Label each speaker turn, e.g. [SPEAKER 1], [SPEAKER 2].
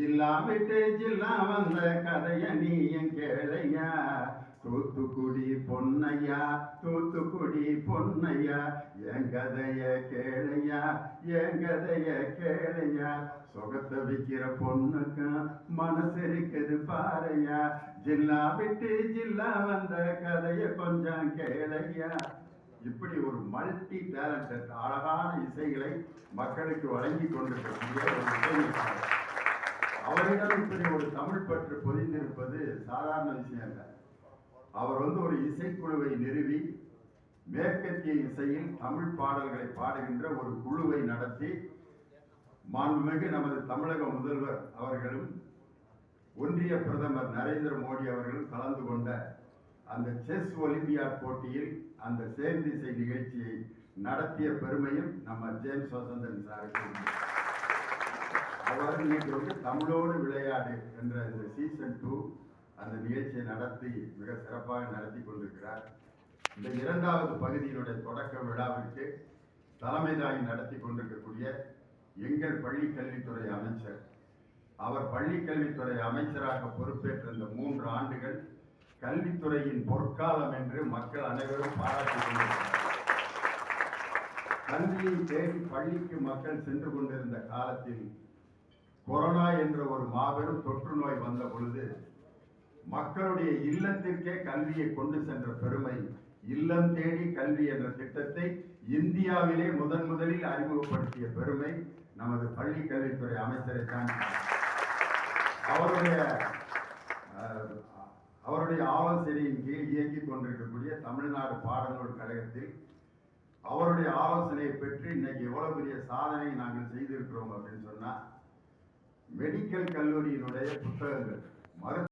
[SPEAKER 1] ஜில்லா விட்டு ஜில்லா வந்த கதைய நீயும் கேளையா? தூத்துக்குடி பொன்னையா? தூத்துக்குடி பொன்னையா? என் கதைய கேளையா? என் கதைய கேளையா? சொகத்தை விற்கிற பொண்ணுக்கும் மனசு இருக்குது பாறையா ஜில்லா விட்டு ஜில்லா வந்த கதைய கொஞ்சம் கேளையா? இப்படி ஒரு மல்டி டேலண்டட் அழகான இசைகளை மக்களுக்கு வழங்கி கொண்டிருக்கக்கூடிய ஒரு இசை அவரிடம் இப்படி ஒரு தமிழ் பற்று பொதிந்திருப்பது சாதாரண விஷயம் இல்லை அவர் வந்து ஒரு இசைக்குழுவை நிறுவி மேற்கத்திய இசையில் தமிழ் பாடல்களை பாடுகின்ற ஒரு குழுவை நடத்தி மாண்புமிகு நமது தமிழக முதல்வர் அவர்களும் ஒன்றிய பிரதமர் நரேந்திர மோடி அவர்களும் கலந்து கொண்ட அந்த செஸ் ஒலிம்பியாட் போட்டியில் அந்த சேர்ந்திசை நிகழ்ச்சியை நடத்திய பெருமையும் நம்ம ஜேம்ஸ் வசந்தன் சாருக்கு. உண்டு. அவர் வந்து தமிழோடு விளையாடு என்ற இந்த சீசன் டூ அந்த நிகழ்ச்சியை நடத்தி மிக சிறப்பாக நடத்தி கொண்டிருக்கிறார் இந்த இரண்டாவது பகுதியினுடைய தொடக்க விழாவிற்கு தலைமை தாங்கி நடத்தி கொண்டிருக்கக்கூடிய எங்கள் பள்ளி கல்வித்துறை அமைச்சர் அவர் பள்ளி கல்வித்துறை அமைச்சராக பொறுப்பேற்ற இந்த மூன்று ஆண்டுகள் கல்வித்துறையின் பொற்காலம் என்று மக்கள் அனைவரும் பாராட்டிக் கொண்டிருக்கிறார் கல்வியை தேடி பள்ளிக்கு மக்கள் சென்று கொண்டிருந்த காலத்தில் கொரோனா என்ற ஒரு மாபெரும் தொற்று நோய் வந்த பொழுது மக்களுடைய இல்லத்திற்கே கல்வியை கொண்டு சென்ற பெருமை இல்லம் தேடி கல்வி என்ற திட்டத்தை இந்தியாவிலே முதன் முதலில் அறிமுகப்படுத்திய பெருமை நமது பள்ளி கல்வித்துறை அமைச்சரை தான் அவருடைய அவருடைய ஆலோசனையின் கீழ் இயங்கிக் கொண்டிருக்கக்கூடிய தமிழ்நாடு பாடநூல் கழகத்தில் அவருடைய ஆலோசனையை பெற்று இன்னைக்கு எவ்வளவு பெரிய சாதனை நாங்கள் செய்திருக்கிறோம் அப்படின்னு சொன்னா மெடிக்கல் கல்லூரியினுடைய புத்தகங்கள். மருத்துவ